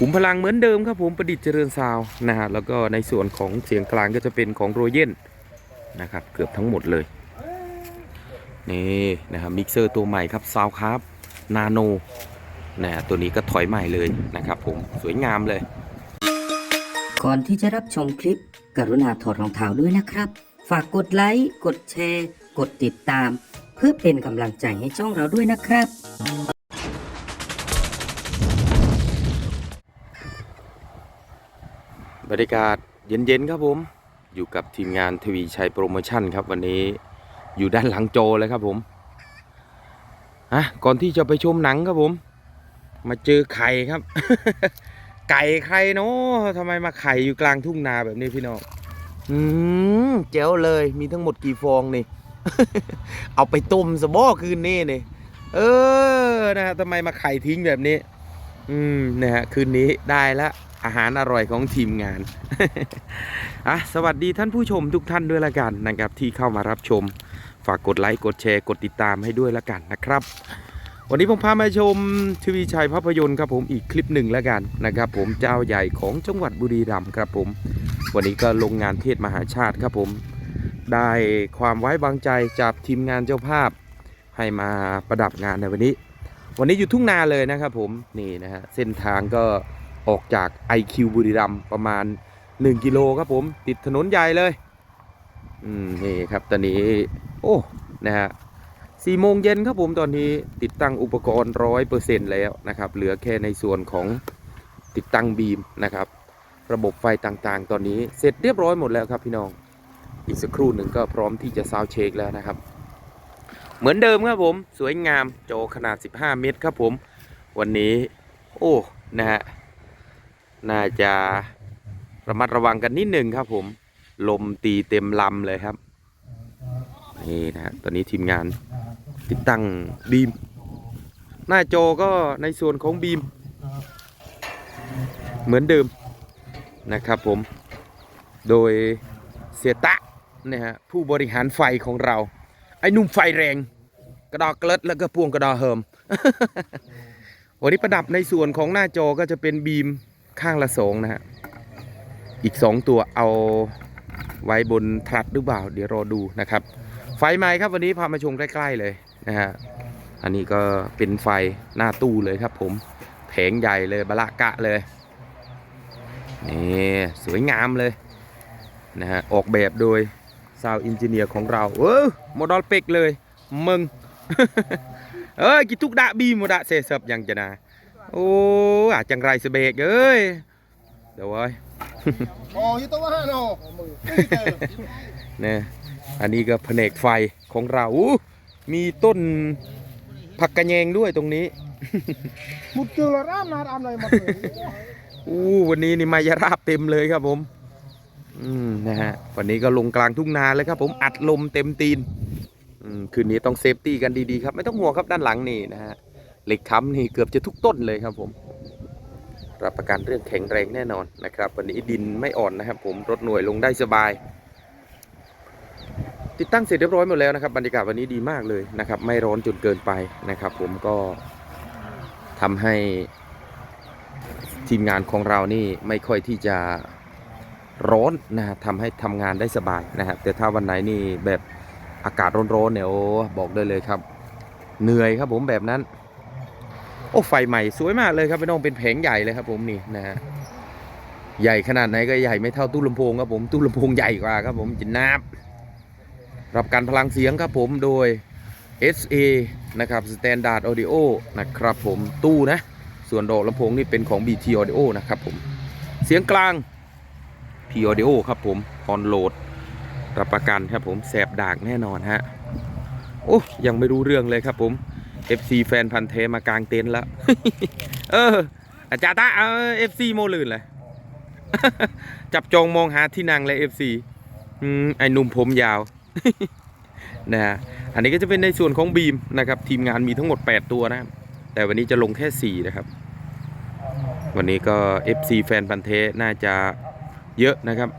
ขุมพลังเหมือนเดิมครับผมประดิษฐ์เจริญซาวนะฮะแล้วก็ในส่วนของเสียงกลางก็จะเป็นของโรเยนนะครับเกือบทั้งหมดเลยนี่นะครับมิกเซอร์ตัวใหม่ครับซาวครับนาโนนะฮะตัวนี้ก็ถอยใหม่เลยนะครับผมสวยงามเลย ก่อนที่จะรับชมคลิป กรุณาถอดรองเท้าด้วยนะครับ ฝากกดไลค์ กดแชร์ กดติดตาม เพื่อเป็นกำลังใจให้ช่องเราด้วยนะครับ รรยากาศเย็นๆครับผม อยู่กับทีมงานทวีชัยโปรโมชั่นครับวันนี้อยู่ด้านหลังโจเลยครับผมอะก่อนที่จะไปชมหนังครับผม มาเจอไข่ครับ ไก่ใครเนาะทำไมมาไข่อยู่กลางทุ่งนาแบบนี้พี่น้องอืมเจ๋วเลยมีทั้งหมดกี่ฟองนี่ เอาไปต้มสบอคืนนี้นี่เออนะฮะทำไมมาไข่ทิ้งแบบนี้ อืมนะฮะคืนนี้ได้ละ อาหารอร่อยของทีมงานอะสวัสดีท่านผู้ชมทุกท่านด้วยละกันนะครับที่เข้ามารับชม ฝากกดไลค์กดแชร์กดติดตามให้ด้วยละกันนะครับ วันนี้ผมพามาชมทีวีชัยภาพยนตร์ครับผมอีกคลิปหนึ่งล้วกันนะครับผมเจ้าใหญ่ของจังหวัดบุรีรัมย์ครับผม วันนี้ก็ลงงานเทศมหาชาติครับผม ได้ความไว้วางใจจากทีมงานเจ้าภาพให้มาประดับงานในวันนี้ วันนี้อยู่ทุ่งนาเลยนะครับผมนี่นะฮะเส้นทางก็ ออกจาก IQ บุรีรัมประมาณ 1 กิโลครับผม ติดถนนใหญ่เลย อืมนี่ครับตอนนี้ โอ้ นะฮะสี่โมงเย็นครับผมตอนนี้ติดตั้งอุปกรณ์ร้อยเปอร์เซ็นต์แล้วนะครับ เหลือแค่ในส่วนของติดตั้งบีมนะครับ ระบบไฟต่างๆ ตอนนี้เสร็จเรียบร้อยหมดแล้วครับพี่น้อง อีกสักครู่หนึ่งก็พร้อมที่จะซาวเช็คแล้วนะครับ เหมือนเดิมครับผม สวยงามโจขนาด 15 เมตรครับผม วันนี้ โอ้ นะฮะ น่าจะระมัดระวังกันนิดหนึ่งครับผม ลมตีเต็มลำเลยครับนี่นะฮะตอนนี้ทีมงานติดตั้งบีม หน้าจอก็ในส่วนของบีม เหมือนเดิมนะครับผม โดยเสียตะนะฮะผู้บริหารไฟของเรา ไอ้หนุ่มไฟแรง กระดอกเกล็ดแล้วก็พวงกระดอเฮิมวันนี้ประดับในส่วนของหน้าจอก็จะเป็นบีม ข้างละสองนะฮะ อีกสองตัวเอาไว้บนทรัดหรือเปล่า เดี๋ยวรอดูนะครับ ไฟใหม่ครับวันนี้พามาชมใกล้ๆเลยนะฮะ อันนี้ก็เป็นไฟหน้าตู้เลยครับผมแผงใหญ่เลยบละกะเลย นี่สวยงามเลยนะฮะ ออกแบบโดยซาวอินจิเนียร์ของเรา เออโมดอลเป็กเลย มึง เอ้ยกิทุกดะบีโมดะเซซับยังจะนา โอ้อาจังไรสเบกเอ้ยเดี๋ยวเว้ย Oh, you tahu mana no? เนี่ยอันนี้ก็แผนกไฟของเราอู้มีต้นผักกระแยงด้วยตรงนี้ Mutul ram na ram lai mat. อู้วันนี้นี่มายาราบเต็มเลยครับผม อืมนะฮะวันนี้ก็ลงกลางทุ่งนาเลยครับผมอัดลมเต็มตีน อืมคืนนี้ต้องเซฟตี้กันดีๆครับ ไม่ต้องห่วงครับด้านหลังนี่นะฮะ เหล็กค้ำนี่เกือบจะทุกต้นเลยครับผม รับประกันเรื่องแข็งแรงแน่นอนนะครับ วันนี้ดินไม่อ่อนนะครับผมรถหน่วยลงได้สบาย ติดตั้งเสร็จเรียบร้อยหมดแล้วนะครับบรรยากาศวันนี้ดีมากเลยนะครับ ไม่ร้อนจนเกินไปนะครับ ผมก็ทำให้ทีมงานของเรานี่ไม่ค่อยที่จะร้อนนะครับทำให้ทำงานได้สบายนะครับ แต่ถ้าวันไหนนี่แบบอากาศร้อนๆเนี่ยโอ้บอกได้เลยครับ เหนื่อยครับผมแบบนั้น อ้ไฟใหม่สวยมากเลยครับพี่น้องเป็นแผงใหญ่เลยครับผมนี่นะฮะใหญ่ขนาดไหนก็ใหญ่ไม่เท่าตู้ลำโพงครับผมตู้ลำโพงใหญ่กว่าครับผมจินนาบรับการพลังเสียงครับผมโดย SA นะครับ Standard Audio นะครับผมตู้นะ ส่วนดอกลำโพงนี่เป็นของ BT Audio นะครับผมเสียงกลาง P Audio ครับผมออนโหลดรับประกันครับผมแสบดากแน่นอนฮะโอ้ยังไม่รู้เรื่องเลยครับผม FC แฟนพันธ์แท้มากลางเต็นท์แล้ว เออ อาจารย์ตาเอา FC โมลื่นเลย จับจองมองหาที่นั่งเลย FC อืมไอ้หนุ่มผมยาว นะฮะ อันนี้ก็จะเป็นในส่วนของบีมนะครับ ทีมงานมีทั้งหมด 8 ตัวนะครับแต่วันนี้จะลงแค่ 4 นะครับ วันนี้ก็ FC แฟนพันธ์เทน่าจะเยอะนะครับ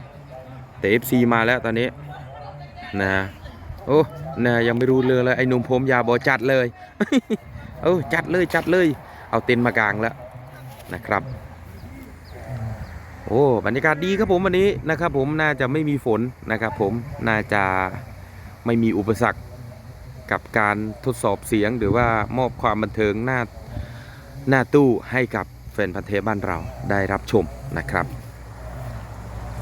แต่ FC มาแล้วตอนนี้นะ โอ้นะยังไม่รู้เรื่องเลยไอ้หนุ่มผมยาวบอจัดเลยโอ้จัดเลยจัดเลย เอาเต็นท์มากางแล้วนะครับ โอ้บรรยากาศดีครับผมวันนี้นะครับ ผมน่าจะไม่มีฝนนะครับ ผมน่าจะไม่มีอุปสรรคกับการทดสอบเสียงหรือว่ามอบความบันเทิงหน้าหน้าตู้ให้กับแฟนพันธ์เทบ้านเราได้รับชมนะครับ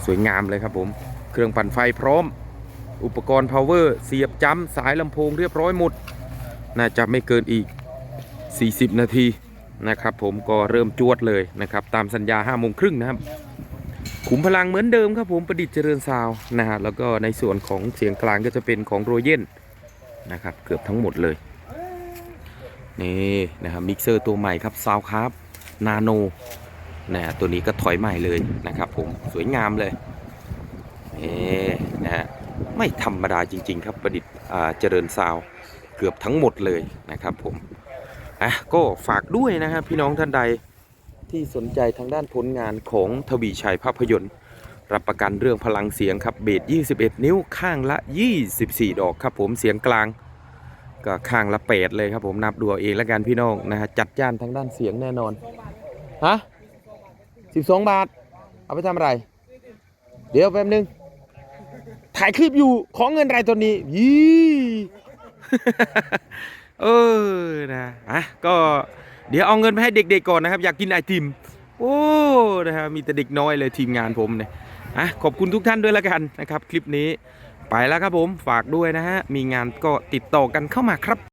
สวยงามเลยครับผม เครื่องปั่นไฟพร้อม อุปกรณ์ power เสียบจ้ำสายลำโพงเรียบร้อยหมด น่าจะไม่เกินอีก 40 นาทีนะครับ ผมก็เริ่มจวดเลยนะครับ ตามสัญญา5โมงครึ่งนะครับ ขุมพลังเหมือนเดิมครับผมประดิษฐ์เจริญซาวนะฮะแล้วก็ในส่วนของเสียงกลางก็จะเป็นของโรเยนนะครับ เกือบทั้งหมดเลย นี่นะครับมิกเซอร์ตัวใหม่ครับซาวครับนาโนนะฮะตัวนี้ก็ถอยใหม่เลยนะครับผมสวยงามเลยนี่ ไม่ธรรมดาจริง ๆ ครับประดิษฐ์เจริญซาวเกือบทั้งหมดเลยนะครับผมอะก็ฝากด้วยนะครับพี่น้องท่านใดที่สนใจทางด้านผลงานของทวีชัยภาพยนตร์ รับประกันเรื่องพลังเสียงครับเบส21 นิ้วข้างละ 24 ดอกครับผมเสียงกลาง ก็ข้างละเปดเลยครับผมนับดูเองแล้วกันพี่น้องนะฮะจัดจ้านทางด้านเสียงแน่นอนฮะ12 บาท เอาไปทำอะไร เดี๋ยวแป๊บนึง ถ่ายคลิปอยู่ของเงินรายตัวนี้ยี่เออนะอะก็เดี๋ยวเอาเงินไปให้เด็กๆก่อนนะครับ อยากกินไอติมโอ้นะฮะมีแต่เด็กน้อยเลยทีมงานผมเนี่ยอะขอบคุณทุกท่านด้วยละกันนะครับ คลิปนี้ไปแล้วครับผมฝากด้วยนะฮะมีงานก็ติดต่อกันเข้ามาครับ